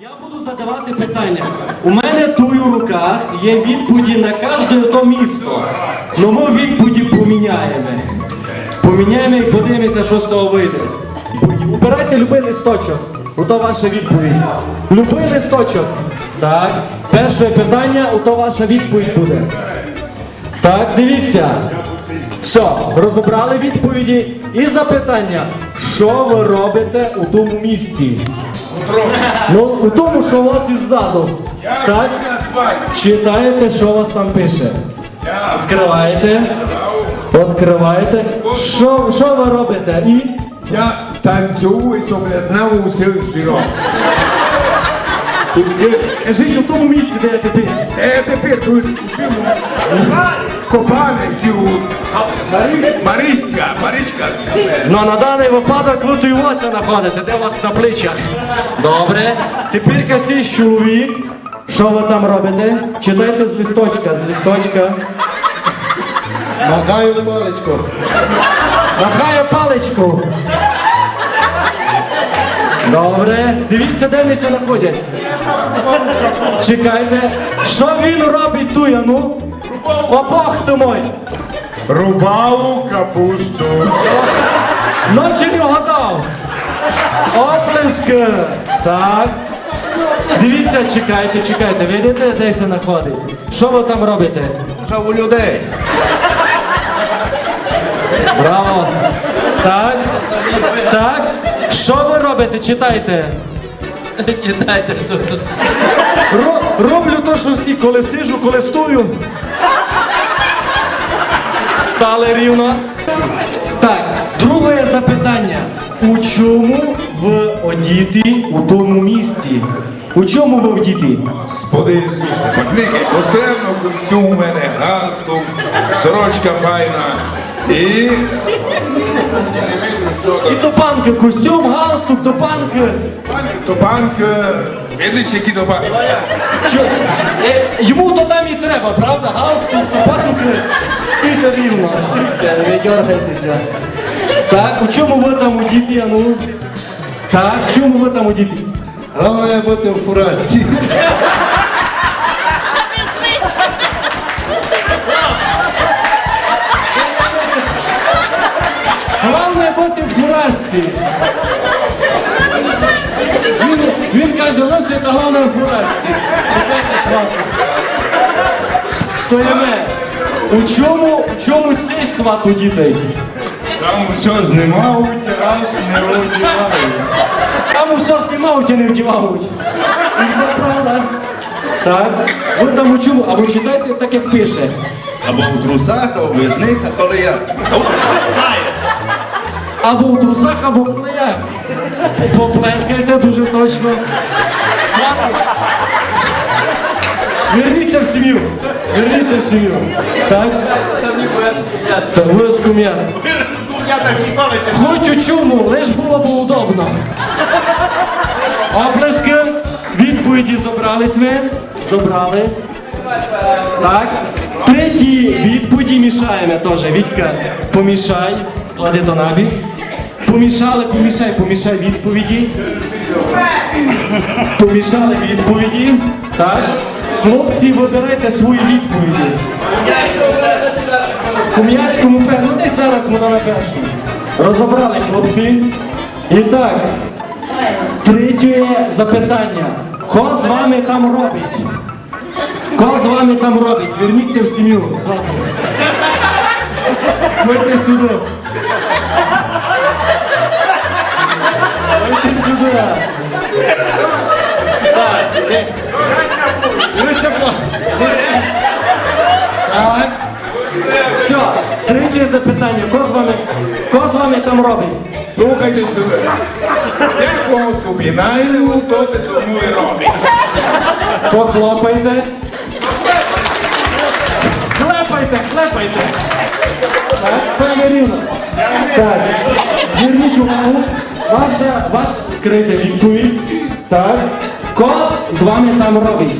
Я буду задавати питання. У мене тут у руках є відповіді на кожне то місто. Ну ми відповіді поміняємо. Поміняємо і подивимося, що з того вийде. Убирайте любий листочок. Ото ваша відповідь. Любий листочок. Так. Перше питання, ото ваша відповідь буде. Так, дивіться. Все, розібрали відповіді і запитання. Що ви робите у тому місті? Ну, у тому, що у вас іззаду. Так? Читаєте, що у вас там пише. Відкриваєте. Відкриваєте. Що, що ви робите? І Я танцюю і соблазнав усіх жінок. кажіть у тому місці, де я тепер. Де я тепер тут копанець Марічка, Марічка. Ну, на даний випадок ви тут Вася знаходите, де у вас на плечах. Добре. Тепер касій чоловік. Що ви там робите? Читайте з листочка, з листочка. Махаю паличку. Махає паличку. Добре. Дивіться, де вони знаходять. Чекайте. Що він робить ту, а ну? О, Бог ти мой. Рубав капусту. Ночі не вгадав. Оплески. Так. Дивіться, чекайте, чекайте. Видите, де ся знаходить? Що ви там робите? Жав у людей. Браво! Так. Так. Що ви робите? Читайте. Читайте тут. Роблю то, що всі, коли сижу, коли стою. Стали рівно. Так, друге запитання. У чому ви одіти у тому місті? У чому ви одіти? Господи Ісусе, пакники, постійно костюм у мене, галстук, сорочка файна. І І топанки, костюм, галстук, топанки. топанк, видиш, які топанки? Що, е, йому то там і треба, правда? Галстук, топанки. Стійте рівно, стійте, не дергайтеся. Так, у чому ви там одіти, а ну? Так, в чому ви там одіти? Головне бути в фуражці. Фуражці. Він, він каже, носить головне в фуражці. Чекайте свату. Стоїмо. У чому, у чому сей свату дітей? Там все знімають, раз не одягають. Там усе знімають і не вдівають. І то правда. Так. Ви там у чому? А ви читайте так, як пише. Або в трусах, або без них, а коли я. Або в трусах, або в клеях. Поплескайте дуже точно. Верніться в сім'ю. Верніться в сім'ю. Так? Та з кум'я. Хоч у чому, лиш було б удобно. Оплески. Відповіді зобрались ми. Зобрали. Так. Треті відповіді мішаємо теж. Вітька, помішай. Клади до набі. Помішали, помішай, помішай відповіді. Помішали відповіді. Так. Хлопці, вибирайте свої відповіді. Кум'яцькому пе- ну зараз вона на першу. Розібрали хлопці. І так. Третє запитання. Ко з вами там робить? Ко з вами там робить? Верніться в сім'ю. Ходьте сюди. Так. Дивися, бо- Так. Все. Третє запитання. Ко з вами, ко з вами там робить? Слухайте сюди. Я когось обінаю, то ти тому і робить. Похлопайте. Хлепайте, хлепайте. Так, пане рівно. Так, Зверніть увагу, ваша, ваш відкрита відповідь. Так. Кот з вами там робить.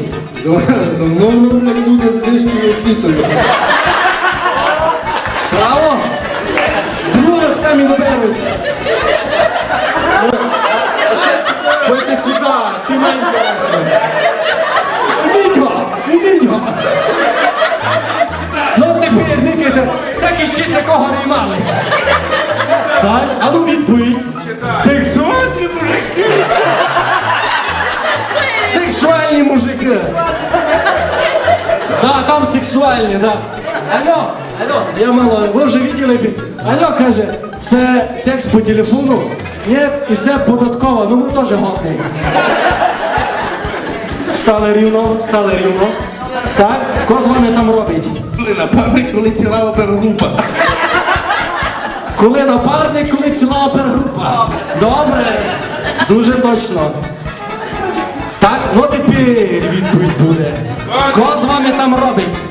За мною люди з вищою освітою. Право? Друге в камінь беруть. Пойди сюди, ти мені інтересно. Ідіть вам. Ну тепер, никайте, всякі шість якого не мали. Так? Сексуальні, да. Алло, алло, я мало, ви вже виділи? Алло, каже, це секс по телефону? Ні, і це податково, ну ми теж годні. Стали рівно, стали рівно. Так, хто з вами там робить? Коли напарник, коли ціла опергрупа. Коли напарник, коли ціла опергрупа. Добре, дуже точно. Так, ну тепер відповідь буде. Хто з вами там робить?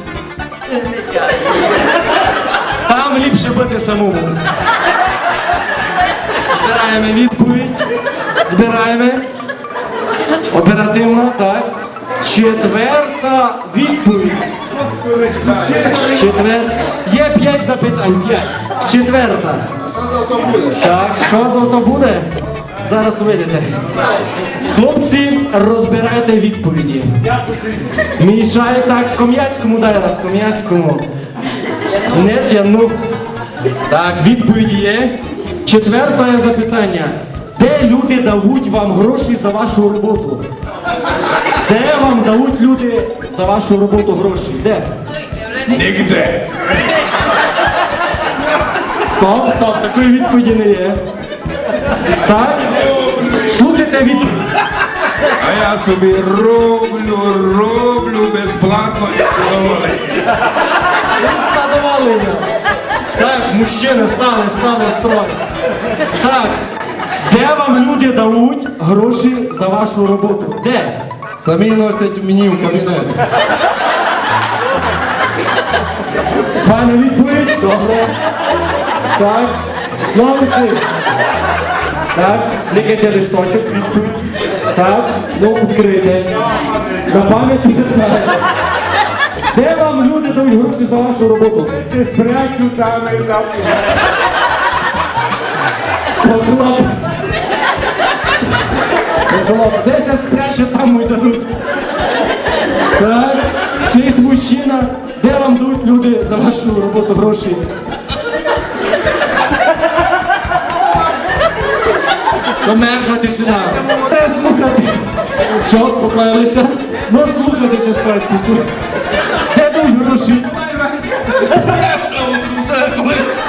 Бути самому. Збираємо відповідь. Збираємо. Оперативно, так. Четверта відповідь. Четверта. Є п'ять запитань. П'ять. Четверта. Так, що за то буде? Зараз увидите. Хлопці, розбирайте відповіді. Мішай так, ком'яцькому дай раз, ком'яцькому. Нет, я ну. Так, відповіді є. Четверте запитання. Де люди дадуть вам гроші за вашу роботу? Де вам дадуть люди за вашу роботу гроші? Де? Нігде. Стоп, стоп, такої відповіді не є. Так? Слухайте відповідь. А я собі роблю, роблю безплатно і задоволений. Задоволення. Так, мужчини, стали, стали в строй. Так. Де вам люди дадуть гроші за вашу роботу? Де? Самі носять мені в кабінет. Файна відповідь? Добре. Так. Знову всі. Так, лікайте листочок, відповідь. Так, ну відкрийте. На пам'ять уже знаєте. Де вам люди дають гроші за вашу роботу? Спрячу там і там. Поклоп. Поклоп. Десь я спрячу, там й дадуть. Так, сість мужчина. Де вам дають люди за вашу роботу гроші? То тишина. Де слухати? Що, спокоїлися? Ну слухатися стать, послухайте.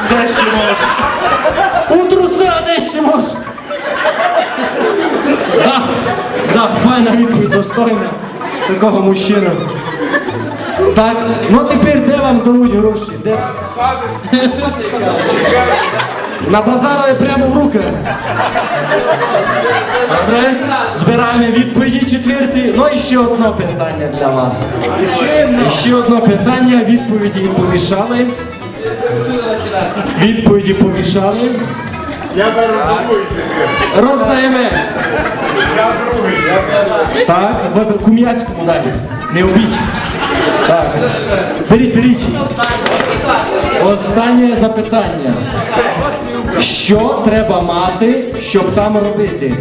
Де дають гроші? Можеш? У труса де ще можеш? Да, да, файна відповідь, достойна такого мужчини. Так, ну тепер де вам дають гроші? Де? На базарові прямо в руки. Добре, збираємо відповіді Ну і ще одне питання для вас. І ще одне питання, відповіді помішали. Відповіді помішали. Роздаємо. Так, ви кум'яцькому далі. Не обіть. Так. Беріть, беріть. Останнє запитання. Що треба мати, щоб там робити?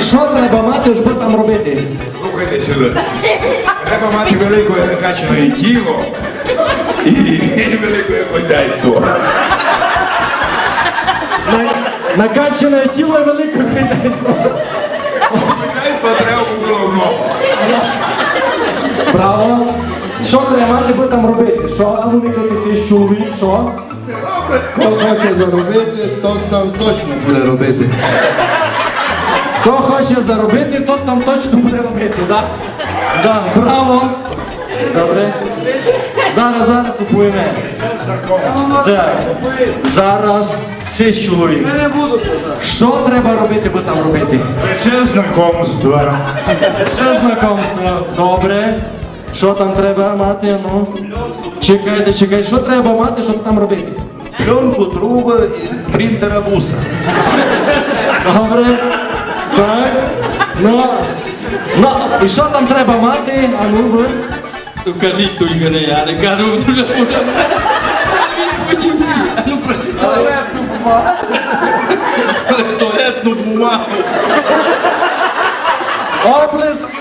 Що треба мати, щоб там робити? Слухайте сюди. Треба мати велике накачане тіло і велике хазяйство. На- Накачане тіло і велике хазяйство. Хазяйство треба головного. Право. Що треба мати, бо там робити? Що? А ну дивитися, чоловік, що? Хто хоче заробити, то там точно буде робити. Хто хоче заробити, тот там точно буде робити, да? Да, браво. Добре. Зараз, зараз. Так. Зараз сість чоловік. Що треба робити, бо там робити? Ще знакомство. Ще знакомство. Добре. Що там треба мати? Ну. Чекайте, чекайте, що треба мати, щоб там робити? Пленку, труби і принтера буса. Добре. Так. Ну. Ну, і що там треба мати? А ну ви. Ну кажіть тільки не я, не кажу, дуже буде. Всі. А ну прочитай. Туалетну бумагу. Оплеск.